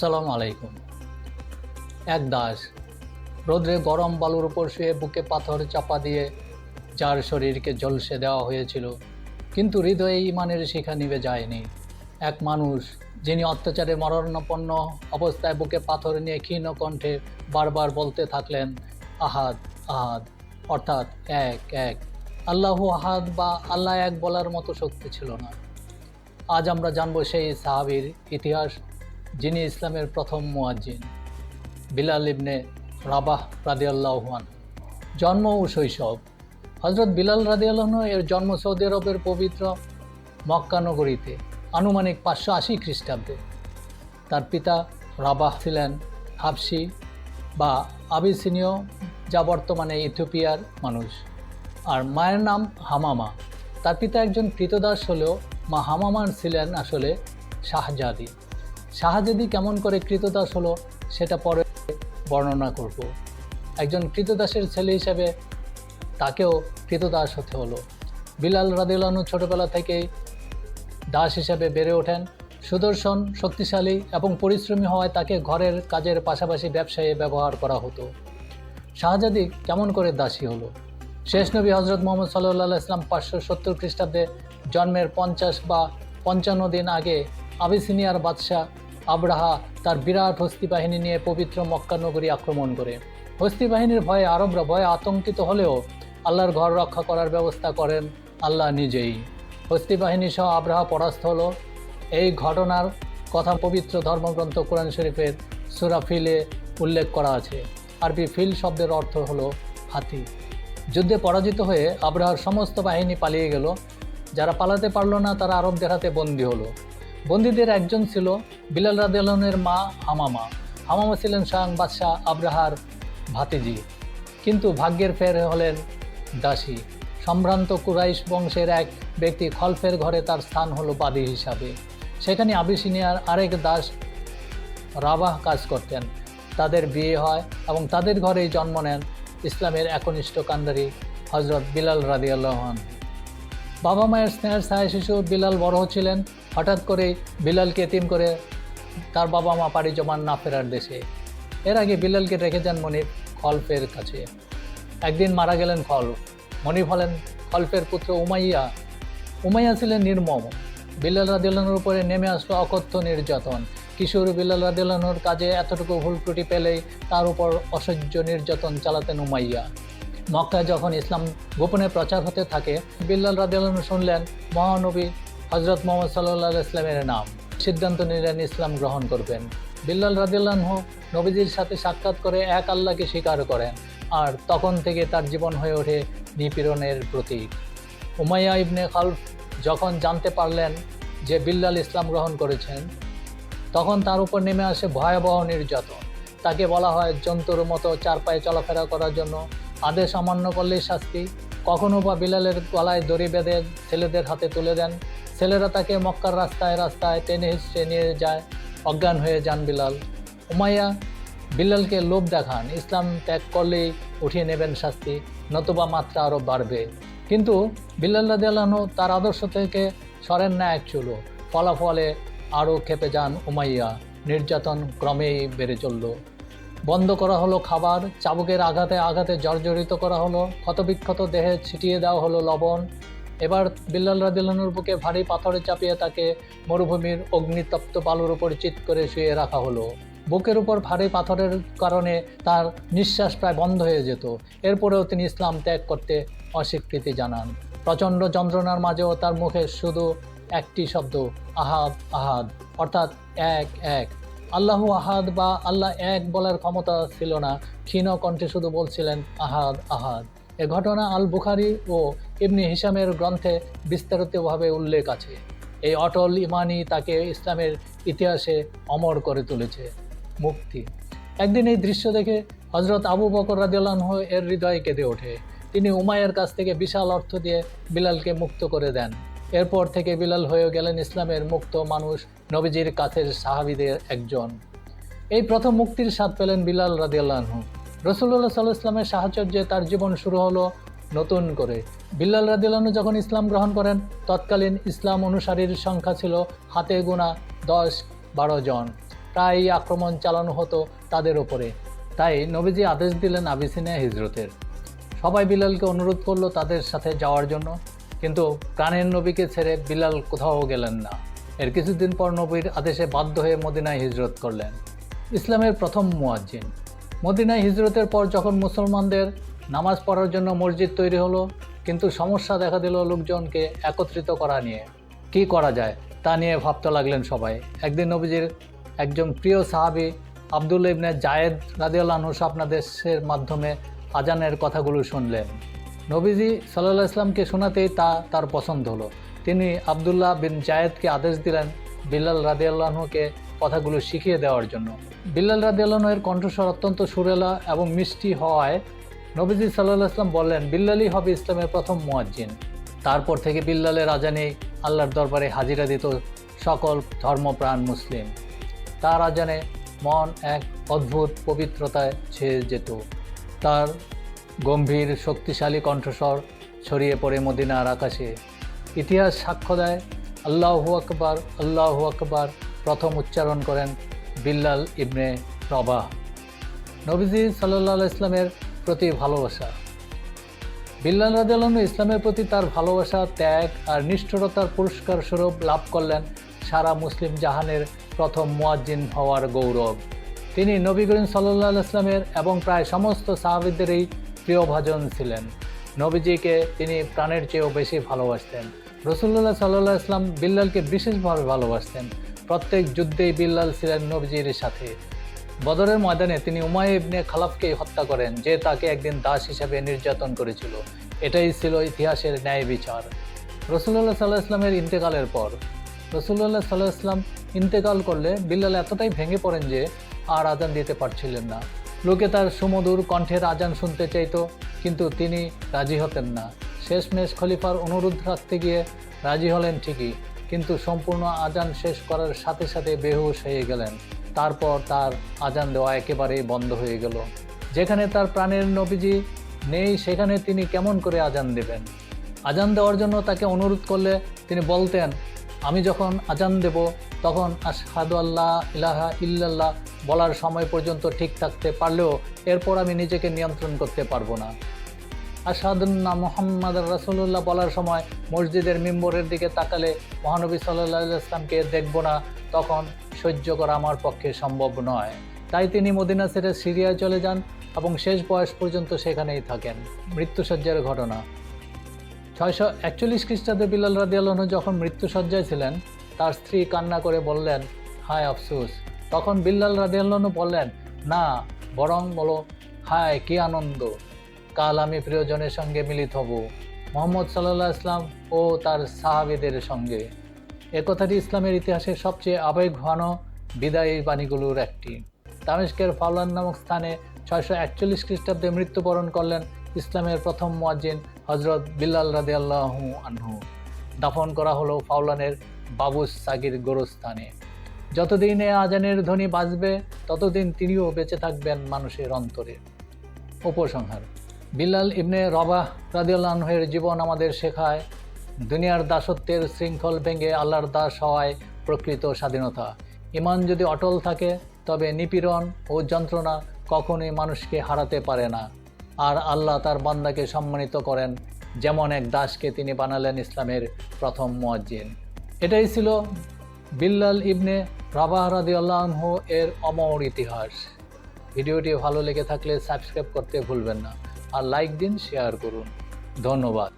আসসালামু আলাইকুম এক দাস, রোদ্রে গরম বালুর উপর শুয়ে বুকে পাথর চাপা দিয়ে যার শরীরকে জলসে দেওয়া হয়েছিল, কিন্তু হৃদয়ে ইমানের শিখা নিভে যায়নি। এক মানুষ, যিনি অত্যাচারে মরণাপন্ন অবস্থায় বুকে পাথর নিয়ে ক্ষীণ কণ্ঠে বারবার বলতে থাকলেন, আহাদ আহাদ। অর্থাৎ এক এক। আল্লাহু আহাদ বা আল্লাহ এক বলার মতো শক্তি ছিল না। আজ আমরা জানব সেই সাহাবির ইতিহাস যিনি ইসলামের প্রথম মুয়াজ্জিন, বিলাল ইবনে রাবাহ রাদিয়াল্লাহান জন্ম ও শৈশব হজরত বিলাল রাদিয়াল্লাহন এর জন্ম সৌদি আরবের পবিত্র মক্কানগরীতে আনুমানিক পাঁচশো আশি খ্রিস্টাব্দে। তার পিতা রাবাহ ছিলেন হাবসি বা আবিসিনীয়, যা বর্তমানে ইথিওপিয়ার মানুষ। আর মায়ের নাম হামামা। তার পিতা একজন কৃতদাস হলেও মা হামামার ছিলেন আসলে শাহজাদি। শাহজাদি কেমন করে কৃতদাস হলো সেটা পরে বর্ণনা করব। একজন কৃতদাসের ছেলে হিসেবে তাকেও কৃতদাস হতে হলো। বিলাল রাদিলানু ছোটবেলা থেকেই দাস হিসেবে বেড়ে ওঠেন। সুদর্শন, শক্তিশালী এবং পরিশ্রমী হওয়ায় তাকে ঘরের কাজের পাশাপাশি ব্যবসায়ে ব্যবহার করা হতো। শাহজাদি কেমন করে দাসী হলো? শেষ নবী হজরত মোহাম্মদ সাল্লাহ ইসলাম পাঁচশো সত্তর খ্রিস্টাব্দে জন্মের পঞ্চাশ বা পঞ্চান্ন দিন আগে আবিসিনিয়ার বাদশাহ আবরাহা তার বিরাট হস্তি বাহিনী নিয়ে পবিত্র মক্কা নগরী আক্রমণ করে। হস্তি বাহিনীর ভয়ে আরবরা ভয়ে আতঙ্কিত হলেও আল্লাহর ঘর রক্ষা করার ব্যবস্থা করেন আল্লাহ নিজেই। হস্তি বাহিনী সহ আবরাহা পরাস্ত হলো। এই ঘটনার কথা পবিত্র ধর্মগ্রন্থ কোরআন শরীফের সুরা ফিলে উল্লেখ করা আছে। আরবি ফিল শব্দের অর্থ হলো হাতি। যুদ্ধে পরাজিত হয়ে আবরাহার সমস্ত বাহিনী পালিয়ে গেল। যারা পালাতে পারল না তারা আরবদের হাতে বন্দী হলো। বন্দীদের একজন ছিল বিলাল রাদিয়ালনের মা হামামা। হামামা ছিলেন স্বয়ং বাদশাহ আব্রাহার ভাতিজি। কিন্তু ভাগ্যের ফের হলেন দাসী। সম্ভ্রান্ত কুরাইশ বংশের এক ব্যক্তি খলফের ঘরে তার স্থান হলো বাদী হিসাবে। সেখানে আবিসিনিয়ার আরেক দাস রাবাহ কাজ করতেন। তাদের বিয়ে হয় এবং তাদের ঘরেই জন্ম নেন ইসলামের একনিষ্ঠ কান্দারি হজরত বিলাল রাদিয়াল্লাহন বাবা মায়ের স্নেহের ছায়া শিশু বিলাল বড় হচ্ছিলেন হঠাৎ করে বিলালকে এতিম করে তার বাবা মা পাড়ি জমান না ফেরার দেশে। এর আগে বিলালকে রেখে যান মনিফ খলফের কাছে। একদিন মারা গেলেন খলফ মনিফ হলেন খলফের পুত্র উমাইয়া উমাইয়া ছিলেন নির্মম। বিলাল রাদিল্লানোর উপরে নেমে আসলো অকথ্য নির্যাতন। কিশোর বিলাল রাদিল্লানোর কাজে এতটুকু ভুল ত্রুটি পেলেই তার উপর অসহ্য নির্যাতন চালাতেন উমাইয়া। মক্কায় যখন ইসলাম গোপনে প্রচার হতে থাকে বিল্লাল রাদিয়াল্লাহু শুনলেন, মহানবী হজরত মোহাম্মদ সাল্লাহ ইসলামের নাম। সিদ্ধান্ত নিলেন ইসলাম গ্রহণ করবেন। বিল্লাল রাদিয়াল্লাহু নবীজির সাথে সাক্ষাৎ করে এক আল্লাহকে স্বীকার করেন আর তখন থেকে তার জীবন হয়ে ওঠে নিপীড়নের প্রতীক। উমাইয়া ইবনে খালফ যখন জানতে পারলেন যে বিল্লাল ইসলাম গ্রহণ করেছেন, তখন তার উপর নেমে আসে ভয়াবহ নির্যাতন। তাকে বলা হয় জন্তুর মতো চার পায়ে চলাফেরা করার জন্য আদেশ অমান্য করলেই শাস্তি। কখনো বা বিলালের গলায় দড়ি বেঁধে ছেলেদের হাতে তুলে দেন। ছেলেরা তাকে মক্কার রাস্তায় রাস্তায় টেনে হিসড়ে নিয়ে যায়। অজ্ঞান হয়ে যান বিলাল। উমাইয়া বিলালকে লোভ দেখান। ইসলাম ত্যাগ করলেই উঠিয়ে নেবেন শাস্তি, নতুবা মাত্রা আরও বাড়বে। কিন্তু বিলাল রাদিয়াল্লাহু তার আদর্শ থেকে সরেন না এক চুলো। ফলাফলে আরও খেপে যান উমাইয়া। নির্যাতন ক্রমেই বেড়ে চলল। বন্ধ করা হলো খাবার, চাবুকের আঘাতে আঘাতে জর্জরিত করা হলো, ক্ষতবিক্ষত দেহে ছিটিয়ে দেওয়া হলো লবণ এবার বিল্লাল রাদিল্লানুর বুকে ভারী পাথরে চাপিয়ে তাকে মরুভূমির অগ্নিতপ্ত বালুর উপর চিৎ করে শুয়ে রাখা হলো। বুকের উপর ভারী পাথরের কারণে তার নিঃশ্বাস প্রায় বন্ধ হয়ে যেত। এরপরেও তিনি ইসলাম ত্যাগ করতে অস্বীকৃতি জানান। প্রচণ্ড যন্ত্রণার মাঝেও তার মুখে শুধু একটি শব্দ আহাদ আহাদ, অর্থাৎ এক এক। আল্লাহ আহাদ বা আল্লাহ এক বলার ক্ষমতা ছিল না। ক্ষীণ কণ্ঠে শুধু বলছিলেন, আহাদ আহাদ। এ ঘটনা আল বুখারি ও ইবনি হিসামের গ্রন্থে বিস্তারিতভাবে উল্লেখ আছে। এই অটল ইমানি তাকে ইসলামের ইতিহাসে অমর করে তুলেছে, মুক্তি। একদিন এই দৃশ্য দেখে হজরত আবু বকর রাদিয়াল্লাহ এর হৃদয়ে কেঁদে ওঠে। তিনি উমায়ের কাছ থেকে বিশাল অর্থ দিয়ে বিলালকে মুক্ত করে দেন। এরপর থেকে বিলাল হয়ে গেলেন ইসলামের মুক্ত মানুষ নবীজির কাছের সাহাবিদের একজন। এই প্রথম মুক্তির স্বাদ পেলেন বিলাল রাদিয়াল্লাহু রসুল্লাহ সাল্লাহ ইসলামের সাহচর্যে তার জীবন শুরু হলো নতুন করে। বিল্লাল রাদিয়াল্লাহু যখন ইসলাম গ্রহণ করেন, তৎকালীন ইসলাম অনুসারীর সংখ্যা ছিল হাতে গোনা দশ বারো জন। প্রায়ই আক্রমণ চালানো হতো তাদের ওপরে তাই নবীজি আদেশ দিলেন আবিসিনিয়া হিজরতের। সবাই বিলালকে অনুরোধ করল তাদের সাথে যাওয়ার জন্য। কিন্তু প্রাণের নবীকে ছেড়ে বিলাল কোথাও গেলেন না। এর কিছুদিন পর নবীর আদেশে বাধ্য হয়ে মদিনায় হিজরত করলেন। ইসলামের প্রথম মুয়াজ্জিন। মদিনায় হিজরতের পর যখন মুসলমানদের নামাজ পড়ার জন্য মসজিদ তৈরি হলো, কিন্তু সমস্যা দেখা দিল লোকজনকে একত্রিত করা নিয়ে। কি করা যায়, তা নিয়ে ভাবতে লাগলেন সবাই। একদিন নবীজির একজন প্রিয় সাহাবি আবদুল ইবনে জায়েদ রাদিউল্লাহু স্বপ্নাদেশের মাধ্যমে আজানের কথাগুলো শুনলেন। নবীজি সাল্লাহ ইসলামকে শোনাতেই তা তার পছন্দ হলো। তিনি আবদুল্লাহ বিন জায়েদকে আদেশ দিলেন, বিল্লাল রাদিয়াল্লাহকে কথাগুলো শিখিয়ে দেওয়ার জন্য। বিল্লাল রাদিয়াল্লাহের কণ্ঠস্বর অত্যন্ত সুরেলা এবং মিষ্টি হওয়ায় নবীজি সাল্লাহ ইসলাম বললেন, বিল্লালই হবে ইসলামের প্রথম মুয়াজ্জিন। তারপর থেকে বিল্লালের আজানে আল্লাহর দরবারে হাজিরা দিত সকল ধর্মপ্রাণ মুসলিম। তার আজানে মন এক অদ্ভুত পবিত্রতায় ছেয়ে যেত। তার গম্ভীর শক্তিশালী কণ্ঠস্বর ছড়িয়ে পড়ে মদিনার আকাশে। ইতিহাস সাক্ষ্য দেয়, আল্লাহু আকবার আল্লাহু আকবার। প্রথম উচ্চারণ করেন বিল্লাল ইবনে রবাহ। নবীজি সাল্লাহ ইসলামের প্রতি ভালোবাসা। বিল্লাল রাদিয়াল্লাহু ইসলামের প্রতি তার ভালোবাসা, ত্যাগ আর নিষ্ঠুরতার পুরস্কার স্বরূপ লাভ করলেন সারা মুসলিম জাহানের প্রথম মুয়াজ্জিন হওয়ার গৌরব। তিনি নবী করিম সাল্লাহ ইসলামের এবং প্রায় সমস্ত সাহাবিদেরই প্রিয়ভাজন ছিলেন। নবীজিকে তিনি প্রাণের চেয়েও বেশি ভালোবাসতেন। রসুল্লাহ সাল্লাহ ইসলাম বিল্লালকে বিশেষভাবে ভালোবাসতেন। প্রত্যেক যুদ্ধেই বিল্লাল ছিলেন নবীজির সাথে। বদরের ময়দানে তিনি উমায় ইবনে খালাফকে হত্যা করেন, যে তাকে একদিন দাস হিসেবে নির্যাতন করেছিল। এটাই ছিল ইতিহাসের ন্যায় বিচার। রসুল্লাহ সাল্লাহ ইসলামের ইন্তেকালের পর। রসুল্লাহ সাল্লাহ ইসলাম ইন্তেকাল করলে বিল্লাল এতটাই ভেঙে পড়েন যে আর আজান দিতে পারছিলেন না। লোকে তার সুমধুর কণ্ঠের আজান শুনতে চাইত, কিন্তু তিনি রাজি হতেন না। শেষমেশ খলিফার অনুরোধ রাখতে গিয়ে রাজি হলেন ঠিকই কিন্তু সম্পূর্ণ আজান শেষ করার সাথে সাথে বেহুশ হয়ে গেলেন। তারপর তার আজান দেওয়া একেবারেই বন্ধ হয়ে গেল। যেখানে তার প্রাণের নবীজি নেই, সেখানে তিনি কেমন করে আজান দেবেন? আজান দেওয়ার জন্য তাকে অনুরোধ করলে তিনি বলতেন, আমি যখন আজান দেব, তখন আশহাদু আল্লাহ ইলাহা ইল্লাল্লাহ বলার সময় পর্যন্ত ঠিক থাকতে পারলেও এরপর আমি নিজেকে নিয়ন্ত্রণ করতে পারব না। আসাদুল্লাহ মোহাম্মদ রাসুল্লাহ বলার সময় মসজিদের মিম্বরের দিকে তাকালে মহানবী সাল্লাহ ইসলামকে দেখব না, তখন সহ্য করা আমার পক্ষে সম্ভব নয়। তাই তিনি মদিনা ছেড়ে সিরিয়ায় চলে যান এবং শেষ বয়স পর্যন্ত সেখানেই থাকেন। মৃত্যুসজ্জার ঘটনা। ছয়শো একচল্লিশ খ্রিস্টাব্দে বিলাল রাদিয়ালহ যখন মৃত্যুসজ্জায় ছিলেন, তার স্ত্রী কান্না করে বললেন, হায় আফসুস। তখন বিল্লাল রাদিয়ালহ বললেন, না, বরং বলো, হায়, কি আনন্দ। কাল আমি প্রিয়জনের সঙ্গে মিলিত হব, মোহাম্মদ সাল্লাহ ইসলাম ও তার সাহাবিদের সঙ্গে। একথাটি ইসলামের ইতিহাসের সবচেয়ে আবেগঘন বিদায়ী বাণীগুলোর একটি। দামেস্কের ফাউলান নামক স্থানে ছয়শো একচল্লিশ খ্রিস্টাব্দে মৃত্যুবরণ করলেন ইসলামের প্রথম মুয়াজ্জিন হজরত বিল্লাল রাদে আল্লাহু আনহু। দাফন করা হলো ফাউলানের বাবুস সাগির গোরস্থানে। যতদিন এ আজানের ধ্বনি বাজবে, ততদিন তিনিও বেঁচে থাকবেন মানুষের অন্তরে। উপসংহার বিল্লাল ইবনে রবাহ রাদিউল্লাহের জীবন আমাদের শেখায়, দুনিয়ার দাসত্বের শৃঙ্খল ভেঙে আল্লাহর দাস হওয়ায় প্রকৃত স্বাধীনতা। ইমান যদি অটল থাকে, তবে নিপীড়ন ও যন্ত্রণা কখনোই মানুষকে হারাতে পারে না। আর আল্লাহ তার বান্দাকে সম্মানিত করেন, যেমন এক দাসকে তিনি বানালেন ইসলামের প্রথম মুয়াজ্জিন। এটাই ছিল বিল্লাল ইবনে রাবাহ রাদিউল্লাহ এর অমর ইতিহাস। ভিডিওটি ভালো লেগে থাকলে সাবস্ক্রাইব করতে ভুলবেন না। আর লাইক দিন শেয়ার করুন। ধন্যবাদ।